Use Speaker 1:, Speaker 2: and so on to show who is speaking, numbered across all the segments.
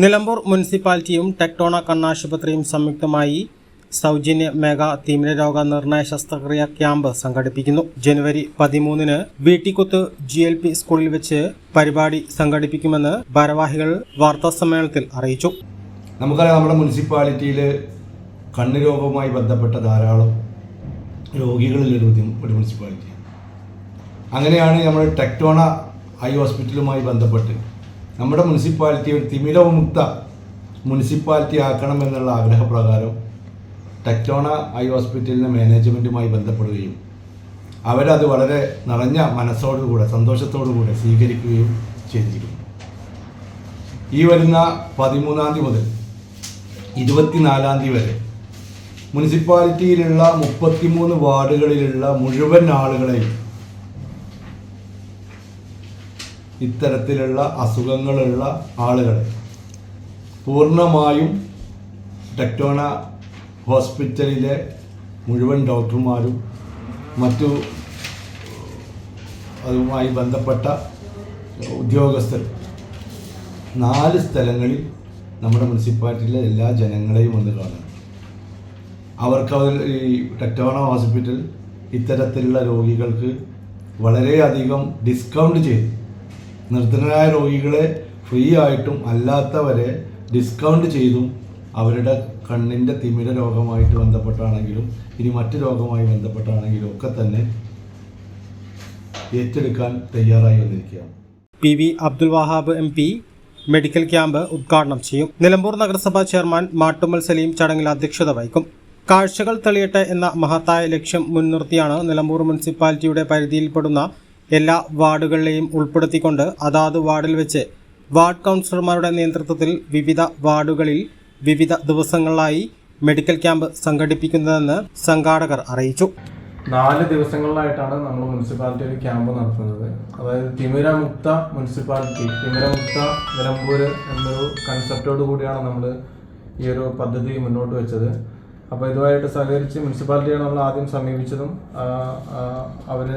Speaker 1: Nilambur മുനിസിപ്പാലിറ്റിയും ടെക്ടോണ കണ്ണാശുപത്രിയും സംയുക്തമായി സൗജന്യ മെഗാ തീവ്രരോഗ നിർണയ ശസ്ത്രക്രിയ ക്യാമ്പ് സംഘടിപ്പിക്കുന്നു. ജനുവരി പതിമൂന്നിന് വീട്ടിക്കുത്ത് ജി എൽ പി സ്കൂളിൽ വെച്ച് പരിപാടി സംഘടിപ്പിക്കുമെന്ന് ഭാരവാഹികൾ വാർത്താ സമ്മേളനത്തിൽ അറിയിച്ചു.
Speaker 2: നമുക്കറിയാം നമ്മുടെ മുനിസിപ്പാലിറ്റിയിൽ കണ്ണ് രോഗവുമായി ബന്ധപ്പെട്ട ധാരാളം രോഗികളിലൊരു ഒരു മുനിസിപ്പാലിറ്റി അങ്ങനെയാണ് നമ്മൾ ടെക്ടോണ ഐ ഹോസ്പിറ്റലുമായി ബന്ധപ്പെട്ട് നമ്മുടെ മുനിസിപ്പാലിറ്റി ഒരു തിമിരവിമുക്ത മുനിസിപ്പാലിറ്റി ആക്കണം എന്നുള്ള ആഗ്രഹപ്രകാരം ടെക്ടോണ ഐ ഹോസ്പിറ്റലിന്റെ മാനേജ്മെന്റുമായി ബന്ധപ്പെടുകയും അവരത് വളരെ നിറഞ്ഞ മനസ്സോടുകൂടെ സന്തോഷത്തോടുകൂടെ സ്വീകരിക്കുകയും ചെയ്തിരിക്കുന്നു. ഈ വരുന്ന പതിമൂന്നാം തീയതി മുതൽ ഇരുപത്തിനാലാം തീയതി വരെ മുനിസിപ്പാലിറ്റിയിലുള്ള മുപ്പത്തിമൂന്ന് വാർഡുകളിലുള്ള മുഴുവൻ ആളുകളെയും ഇത്തരത്തിലുള്ള അസുഖങ്ങളുള്ള ആളുകൾ. പൂർണമായും ടെക്ടോണ ഹോസ്പിറ്റലിലെ മുഴുവൻ ഡോക്ടർമാരും മറ്റു അതുമായി ബന്ധപ്പെട്ട ഉദ്യോഗസ്ഥർ നാല് സ്ഥലങ്ങളിൽ നമ്മുടെ മുനിസിപ്പാലിറ്റിയിലെ എല്ലാ ജനങ്ങളെയും വന്ന് കാണുന്നു അവർക്ക് അവർ ഈ ടെക്ടോണ ഹോസ്പിറ്റൽ ഇത്തരത്തിലുള്ള രോഗികൾക്ക് വളരെയധികം ഡിസ്കൗണ്ട് ചെയ്തു. നിർധനരായ രോഗികളെ ഫ്രീ ആയിട്ടും അല്ലാത്തവരെ ഡിസ്കൗണ്ട് ചെയ്തും അവരുടെ കണ്ണിന്റെ തിമിര രോഗമായിട്ട് ബന്ധപ്പെട്ടാണെങ്കിലും ഇനി മറ്റു രോഗമായി ബന്ധപ്പെട്ടാണെങ്കിലും ഒക്കെ തന്നെ ഏറ്റെടുക്കാൻ തയ്യാറായി വന്നിരിക്കുകയാണ്.
Speaker 1: P V Abdul Wahab M P medical camp ഉദ്ഘാടനം ചെയ്യും. നിലമ്പൂർ നഗരസഭാ ചെയർമാൻ മാട്ടുമ്മൽ സലീം ചടങ്ങിൽ അധ്യക്ഷത വഹിക്കും. കാഴ്ചകൾ തെളിയട്ടെ എന്ന മഹത്തായ ലക്ഷ്യം മുൻനിർത്തിയാണ് നിലമ്പൂർ മുനിസിപ്പാലിറ്റിയുടെ പരിധിയിൽപ്പെടുന്ന എല്ലാ വാർഡുകളിലെയും ഉൾപ്പെടുത്തിക്കൊണ്ട് അതാത് വാർഡിൽ വെച്ച് വാർഡ് കൗൺസിലർമാരുടെ നേതൃത്വത്തിൽ വിവിധ വാർഡുകളിൽ വിവിധ ദിവസങ്ങളിലായി മെഡിക്കൽ ക്യാമ്പ് സംഘടിപ്പിക്കുന്നതെന്ന് സംഘാടകർ അറിയിച്ചു.
Speaker 3: നാല് ദിവസങ്ങളിലായിട്ടാണ് നമ്മൾ മുനിസിപ്പാലിറ്റി ഒരു ക്യാമ്പ് നടത്തുന്നത്. അതായത് തിമിരമുക്ത മുനിസിപ്പാലിറ്റി തിമിരമുക്ത നിലമ്പൂര് എന്നൊരു കൺസെപ്റ്റോട് കൂടിയാണ് നമ്മൾ ഈ ഒരു പദ്ധതി മുന്നോട്ട് വെച്ചത്. അപ്പോൾ ഇതുമായിട്ട് സഹകരിച്ച് മുനിസിപ്പാലിറ്റിയാണ് നമ്മൾ ആദ്യം സമീപിച്ചതും അവർ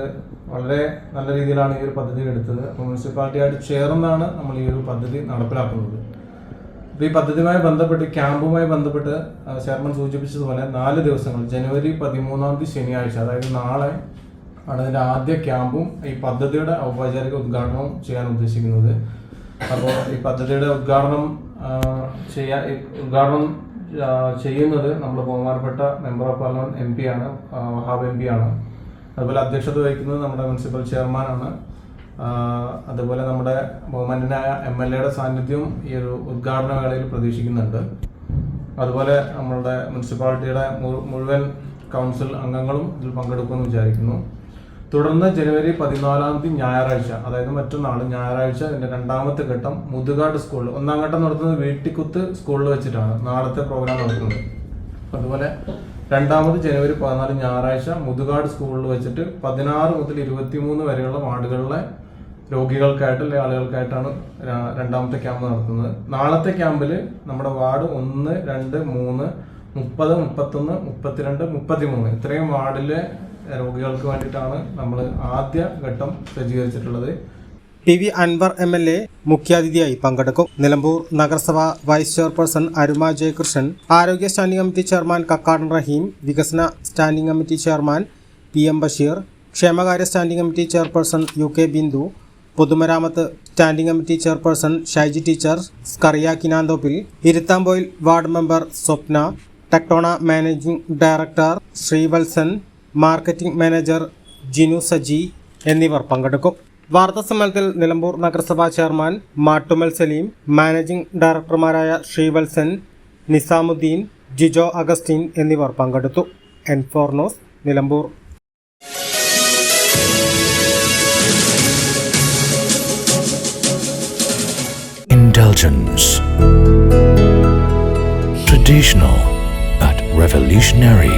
Speaker 3: വളരെ നല്ല രീതിയിലാണ് ഈ ഒരു പദ്ധതി എടുത്തത്. അപ്പോൾ മുനിസിപ്പാലിറ്റിയായിട്ട് ചേർന്നാണ് നമ്മൾ ഈ ഒരു പദ്ധതി നടപ്പിലാക്കുന്നത്. അപ്പോൾ ഈ പദ്ധതിയുമായി ബന്ധപ്പെട്ട് ക്യാമ്പുമായി ബന്ധപ്പെട്ട് ചെയർമാൻ സൂചിപ്പിച്ചതുപോലെ നാല് ദിവസങ്ങൾ ജനുവരി പതിമൂന്നാം തീയതി ശനിയാഴ്ച അതായത് നാളെ ആണ് ഇതിന്റെ ആദ്യ ക്യാമ്പും ഈ പദ്ധതിയുടെ ഔപചാരിക ഉദ്ഘാടനവും ചെയ്യാൻ ഉദ്ദേശിക്കുന്നത്. അപ്പോൾ ഈ പദ്ധതിയുടെ ഉദ്ഘാടനം ചെയ്യാൻ ഉദ്ഘാടനം ചെയ്യുന്നത് നമ്മൾ ബഹുമാനപ്പെട്ട member of parliament M P ആണ് ഹാബ് എം പി ആണ്. അതുപോലെ അധ്യക്ഷത വഹിക്കുന്നത് നമ്മുടെ മുനിസിപ്പൽ ചെയർമാനാണ് അതുപോലെ നമ്മുടെ ബഹുമാനായ എം എൽ എയുടെ സാന്നിധ്യവും ഈ ഒരു ഉദ്ഘാടന വേളയിൽ പ്രതീക്ഷിക്കുന്നുണ്ട്. അതുപോലെ നമ്മളുടെ മുനിസിപ്പാലിറ്റിയുടെ മുഴുവൻ കൗൺസിൽ അംഗങ്ങളും ഇതിൽ പങ്കെടുക്കുമെന്ന് വിചാരിക്കുന്നു. തുടർന്ന് ജനുവരി പതിനാലാം തീയതി ഞായറാഴ്ച അതായത് മറ്റന്നാൾ ഞായറാഴ്ച ഇതിന്റെ രണ്ടാമത്തെ ഘട്ടം മുതുകാട് സ്കൂളിൽ ഒന്നാം ഘട്ടം നടത്തുന്നത് വീട്ടിക്കുത്ത് സ്കൂളിൽ വെച്ചിട്ടാണ്. നാളത്തെ പ്രോഗ്രാം നടക്കുന്നത് അതുപോലെ രണ്ടാമത് ജനുവരി പതിനാല് ഞായറാഴ്ച മുതുകാട് സ്കൂളിൽ വെച്ചിട്ട് പതിനാറ് മുതൽ ഇരുപത്തിമൂന്ന് വരെയുള്ള വാർഡുകളിലെ രോഗികൾക്കായിട്ട് അല്ലെങ്കിൽ ആളുകൾക്കായിട്ടാണ് രണ്ടാമത്തെ ക്യാമ്പ് നടത്തുന്നത്. നാളത്തെ ക്യാമ്പിൽ നമ്മുടെ വാർഡ് ഒന്ന് രണ്ട് മൂന്ന് മുപ്പത് മുപ്പത്തൊന്ന് മുപ്പത്തിരണ്ട് മുപ്പത്തിമൂന്ന്. ഇത്രയും വാർഡിലെ രോഗികൾക്ക് വേണ്ടിയിട്ടാണ് നമ്മൾ ആദ്യ ഘട്ടം സജ്ജീകരിച്ചിട്ടുള്ളത്.
Speaker 1: P V Anvar M L A മുഖ്യാതിഥിയായി പങ്കെടുക്കും. നിലമ്പൂർ നഗരസഭ വൈസ് ചെയർപേഴ്സൺ അരുമ ജയകൃഷ്ണൻ ആരോഗ്യ standing committee chairman Kakkadan Raheem വികസന standing committee chairman P M Basheer ക്ഷേമകാര്യ standing committee chairperson U K Bindu പൊതുമരാമത്ത് standing committee chairperson Shaiji teacher Scaria Kinanthoppil Iruthampoyil ward member Swapna Tectona managing director Srivatsan marketing manager Jinu Saji എന്നിവർ പങ്കെടുക്കും വാർത്താസമ്മേളനത്തിൽ നിലമ്പൂർ നഗരസഭാ chairman Mattumal Saleem managing ഡയറക്ടർമാരായ ശ്രീവത്സൻ നിസാമുദ്ദീൻ ജിജോ അഗസ്റ്റിൻ എന്നിവർ പങ്കെടുത്തു എൻഫോർണോസ് Nilambur
Speaker 4: Intelligence. Traditional but revolutionary.